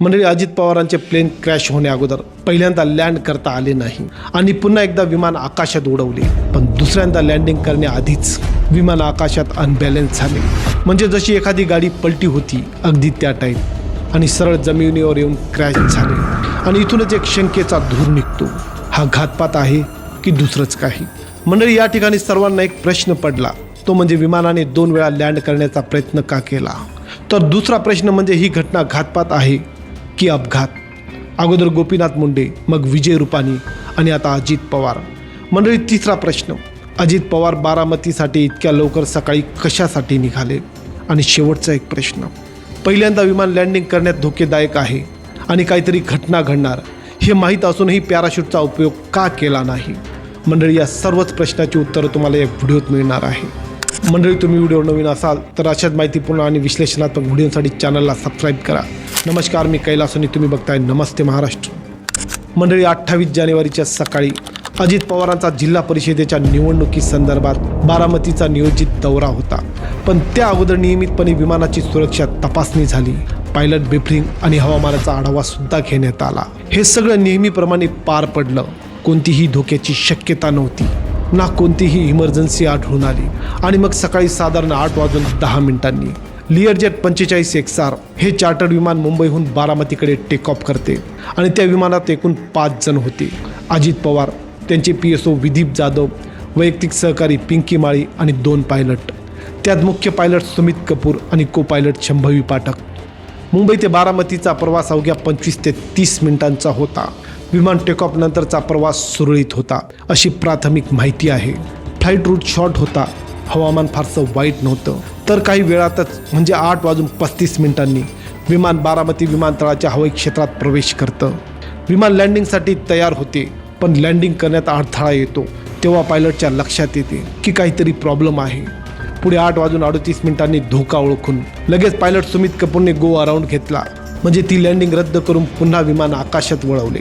मंडळी अजित पवारांचे plain crash होण्या अगोदर पहिल्यांदा लँड करता आले नाही. आणि पुन्हा एकदा विमान आकाशात उडवले. पण दुसऱ्यांदा लँडिंग करण्याआधीच विमान आकाशात अनबॅलन्स झाले. म्हणजे जशी एखादी गाडी पलटी होती अगदी त्या टाईप आणि सरळ जमिनीवर येऊन क्रॅश झाले. आणि इथूनच एक शंकेचा धूर निघतो. हा घातपात आहे की दुसरंच काही? मंडळी या ठिकाणी सर्वांना एक प्रश्न पडला. तो म्हणजे विमानाने दोन वेळा लँड करण्याचा प्रयत्न का केला? तर दुसरा प्रश्न म्हणजे ही घटना घातपात आहे की अपघात. अगोदर गोपीनाथ मुंडे मग विजय रुपानी आणि आता अजित पवार. मंडळी तिसरा प्रश्न. अजित पवार बारामतीसाठी इतक्या लवकर सकाळी कशासाठी निघाले? आणि शेवटचा एक प्रश्न. पहिल्यांदा विमान लँडिंग करण्यात धोकेदायक आहे आणि काहीतरी घटना घडणार. हे माहीत असूनही पॅराशूटचा उपयोग का केला नाही? मंडळी या सर्वच प्रश्नाची उत्तरं तुम्हाला या व्हिडिओत मिळणार आहे. मंडळी तुम्ही व्हिडिओ नवीन असाल तर अशाच माहितीपूर्ण आणि विश्लेषणात्मक व्हिडिओसाठी चॅनलला सबस्क्राईब करा. नमस्कार मी कैलास आणि तुम्ही बघताय नमस्ते महाराष्ट्र. मंडळी अठ्ठावीस जानेवारीच्या सकाळी अजित पवारांचा जिल्हा परिषदेच्या निवडणुकीसंदर्भात बारामतीचा नियोजित दौरा होता. पण त्या अगोदर नियमितपणे विमानाची सुरक्षा तपासणी झाली. पायलट ब्रिफिंग आणि हवामानाचा आढावा सुद्धा घेण्यात आला. हे सगळं नेहमीप्रमाणे पार पडलं. कोणतीही धोक्याची शक्यता नव्हती. ना कोणतीही इमर्जन्सी आढळून आली. आणि मग सकाळी साधारण आठ वाजून दहा मिनिटांनी लिअरजेट पंचेचाळीस एक्स आर हे चार्टर्ड विमान मुंबईहून बारामतीकडे टेक ऑफ करते आणि त्या विमानात एकूण पाच जण होते. अजित पवार त्यांचे P S O Vidip Jadhav वैयक्तिक सहकारी पिंकी माळी आणि दोन पायलट त्यात मुख्य पायलट सुमित कपूर आणि को पायलट शंभवी पाठक. मुंबई ते बारामतीचा प्रवास अवघ्या पंचवीस ते तीस मिनिटांचा होता. विमान टेकऑफ नंतरचा प्रवास सुरळीत होता अशी प्राथमिक माहिती आहे. फ्लाईट रूट शॉर्ट होता हवामान फारसं वाईट नव्हतं. तर काही वेळातच म्हणजे आठ वाजून पस्तीस मिनिटांनी विमान बारामती विमानतळाच्या हवाई क्षेत्रात प्रवेश करतं. विमान लँडिंगसाठी तयार होते पण लँडिंग करण्यात अडथळा येतो तेव्हा पायलटच्या लक्षात येते की काहीतरी प्रॉब्लेम आहे. पुढे आठ वाजून अडतीस मिनिटांनी धोका ओळखून लगेच पायलट सुमित कपूरने गो अराऊंड घेतला. म्हणजे ती लँडिंग रद्द करून पुन्हा विमान आकाशात वळवले.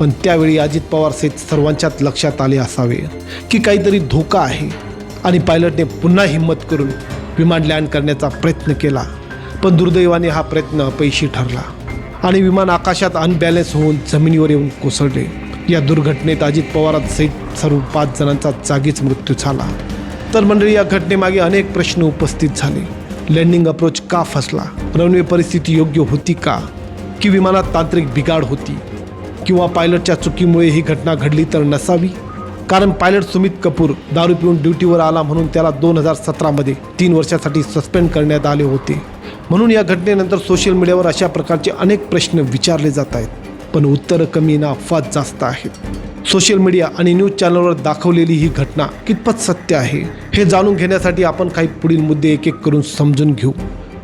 पण त्यावेळी अजित पवार सहित सर्वांच्याच लक्षात आले असावे की काहीतरी धोका आहे आणि पायलटने पुन्हा हिंमत करून विमान लँड करण्याचा प्रयत्न केला पण दुर्दैवाने हा प्रयत्न अपयशी ठरला आणि विमान आकाशात अनबॅलन्स होऊन जमिनीवर येऊन कोसळले. या दुर्घटनेत अजित पवारांसहित सर्व पाच जणांचा जागीच मृत्यू झाला. तर मंडळी या घटनेमागे अनेक प्रश्न उपस्थित झाले. लँडिंग अप्रोच का फसला? रनवे परिस्थिती योग्य होती का? की विमानात तांत्रिक बिघाड होती? किंवा पायलटच्या चुकीमुळे ही घटना घडली तर नसावी? कारण पायलट सुमित कपूर दारू पिऊन ड्युटीवर आला म्हणून त्याला दोन हजार सतरामध्ये तीन वर्षासाठी सस्पेंड करण्यात आले होते. म्हणून या घटनेनंतर सोशल मीडियावर अशा प्रकारचे अनेक प्रश्न विचारले जात आहेत. पण उत्तरं कमी ना अफवाद जास्त आहेत. सोशल मीडिया आणि न्यूज चॅनलवर दाखवलेली ही घटना कितपत सत्य आहे हे जाणून घेण्यासाठी आपण काही पुढील मुद्दे एक एक करून समजून घेऊ.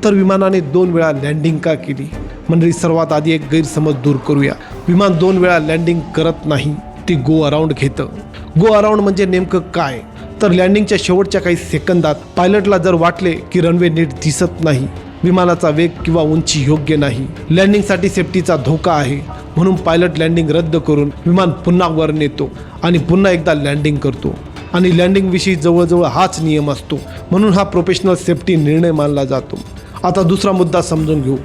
तर विमानाने दोन वेळा लँडिंग का केली? मंडळी सर्वात आधी एक गैरसमज दूर करूया. विमान दोन वेळा लँडिंग करत नाही ते गो अराऊंड घेतं. गो अराऊंड म्हणजे नेमकं काय? तर लँडिंगच्या शेवटच्या काही सेकंदात पायलटला जर वाटले की रनवे नीट दिसत नाही विमानाचा वेग किंवा उंची योग्य नाही लँडिंगसाठी सेफ्टीचा धोका आहे म्हणून पायलट लँडिंग रद्द करून विमान पुन्हा वर नेतो आणि पुन्हा एकदा लँडिंग करतो. आणि लँडिंगविषयी जवळजवळ हाच नियम असतो म्हणून हा प्रोफेशनल सेफ्टी निर्णय मानला जातो. आता दुसरा मुद्दा समजून घेऊ.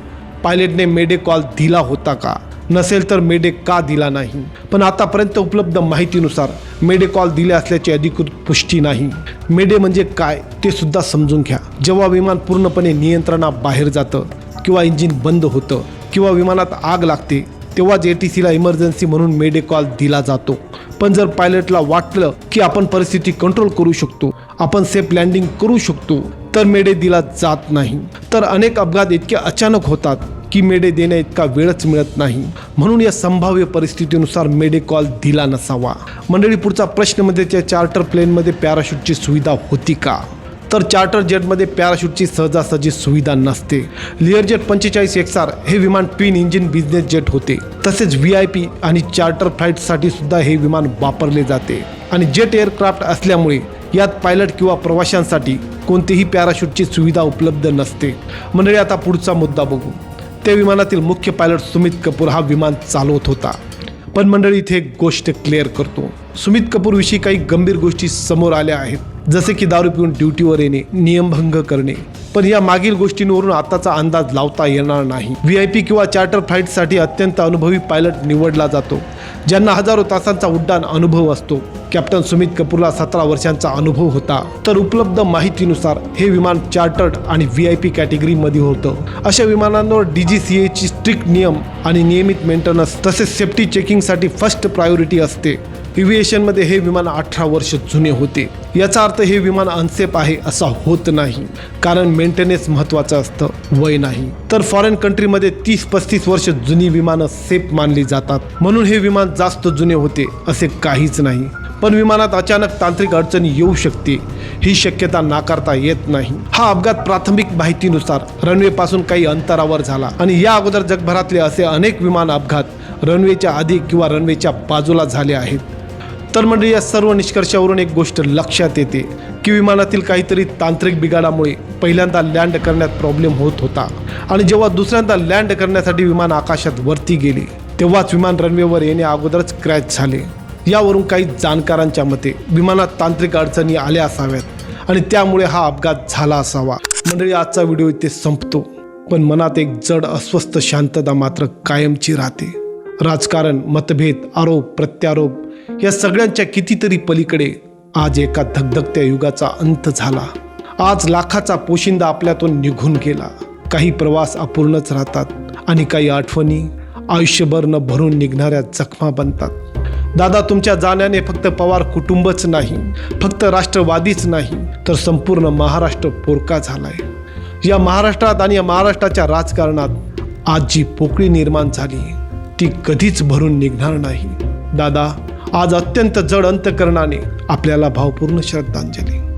पायलटने मेडे कॉल दिला होता का? नसेल तर मेडे का दिला नाही? पण आतापर्यंत उपलब्ध माहितीनुसार मेडे कॉल दिले असल्याची अधिकृत पुष्टी नाही. मेडे म्हणजे काय ते सुद्धा समजून घ्या. जेव्हा विमान पूर्णपणे नियंत्रणाबाहेर जातं किंवा इंजिन बंद होतं किंवा विमानात आग लागते तेव्हाच ए टी सीला इमर्जन्सी म्हणून मेडे कॉल दिला जातो. पण जर पायलटला वाटलं की आपण परिस्थिती कंट्रोल करू शकतो आपण सेफ लँडिंग करू शकतो तर मेडे दिला जात नाही. तर अनेक अपघात इतके अचानक होतात की मेडे देण्या इतका वेळच मिळत नाही. म्हणून या संभाव्य परिस्थितीनुसार मेडे कॉल दिला नसावा. मंडळी पुढचा प्रश्न म्हणजे त्या चार्टर प्लेनमध्ये पॅराशूटची सुविधा होती का? तर चार्टर जेटमध्ये पॅराशूटची सहजासहजी सुविधा नसते. लिअरजेट पंचेचाळीस एक्सार हे विमान ट्विन इंजिन बिझनेस जेट होते. तसेच व्ही आय पी आणि चार्टर फ्लाईटसाठी सुद्धा हे विमान वापरले जाते. आणि जेट एअरक्राफ्ट असल्यामुळे यात पायलट किंवा प्रवाशांसाठी कोणतीही पॅराशूटची सुविधा उपलब्ध नसते. मंडळी आता पुढचा मुद्दा बघू. त्या विमानातील मुख्य पायलट सुमित कपूर हा विमान चालवत होता. पण मंडळी इथे एक गोष्ट क्लिअर करतो. सुमित कपूरविषयी काही गंभीर गोष्टी समोर आल्या आहेत. जसे की दारू पिऊन ड्युटीवर येणे नियमभंग करणे. पण या मागील गोष्टींवरून आताचा अंदाज लावता येणार नाही. व्ही आय पी किंवा चार्टर फ्लाईटसाठी अत्यंत अनुभवी पायलट निवडला जातो ज्यांना हजारो तासांचा उड्डाण अनुभव असतो. कॅप्टन सुमित कपूरला सतरा वर्षांचा अनुभव होता. तर उपलब्ध माहितीनुसार हे विमान चार्टर्ड आणि व्ही आय पी कॅटेगरीमध्ये होतं. अशा विमानांवर डी जी सी एची स्ट्रिक्ट नियम आणि नियमित मेंटेनन्स तसेच सेफ्टी चेकिंगसाठी फर्स्ट प्रायोरिटी असते. इव्हिएशनमध्ये हे विमान अठरा वर्ष जुने होते. याचा अर्थ हे विमान अनसेफ आहे असा होत नाही. कारण मेंटेनन्स महत्त्वाचं असतं वय नाही. तर फॉरेन कंट्रीमध्ये तीस पस्तीस वर्ष जुनी विमानं सेफ मानली जातात. म्हणून हे विमान जास्त जुने होते असे काहीच नाही. पण विमानात अचानक तांत्रिक अडचणी येऊ शकते. ही शक्यता नाकारता येत नाही. हा अपघात प्राथमिक माहितीनुसार रनवे पासून काही अंतरावर झाला आणि या अगोदर जगभरातले असे अनेक विमान अपघात रनवेच्या आधी किंवा रनवेच्या बाजूला झाले आहेत. तर म्हणजे या सर्व निष्कर्षावरून एक गोष्ट लक्षात येते की विमानातील काहीतरी तांत्रिक बिघाडामुळे पहिल्यांदा लँड करण्यात प्रॉब्लेम होत होता आणि जेव्हा दुसऱ्यांदा लँड करण्यासाठी विमान आकाशात वरती गेले तेव्हाच विमान रनवेवर येण्या अगोदरच क्रॅच झाले. यावरून काही जाणकारांच्या मते विमानात तांत्रिक अडचणी आल्या असाव्यात आणि त्यामुळे हा अपघात झाला असावा. मंडळी आजचा व्हिडिओ इथे संपतो. पण मनात एक जड अस्वस्थ शांतता मात्र कायमची राहते. राजकारण मतभेद आरोप प्रत्यारोप या सगळ्यांच्या कितीतरी पलीकडे आज एका धगधगत्या युगाचा अंत झाला. आज लाखाचा पोशिंदा आपल्यातून निघून गेला. काही प्रवास अपूर्णच राहतात आणि काही आठवणी आयुष्यभर न भरून निघणाऱ्या जखमा बनतात. दादा तुमच्या जाण्याने फक्त पवार कुटुंबच नाही फक्त राष्ट्रवादीच नाही तर संपूर्ण महाराष्ट्र पोरका झालाय. या महाराष्ट्रात आणि या महाराष्ट्राच्या राजकारणात आज जी पोकळी निर्माण झाली. ती कधीच भरून निघणार नाही. दादा आज अत्यंत जड अंतकरणाने आपल्याला भावपूर्ण श्रद्धांजली.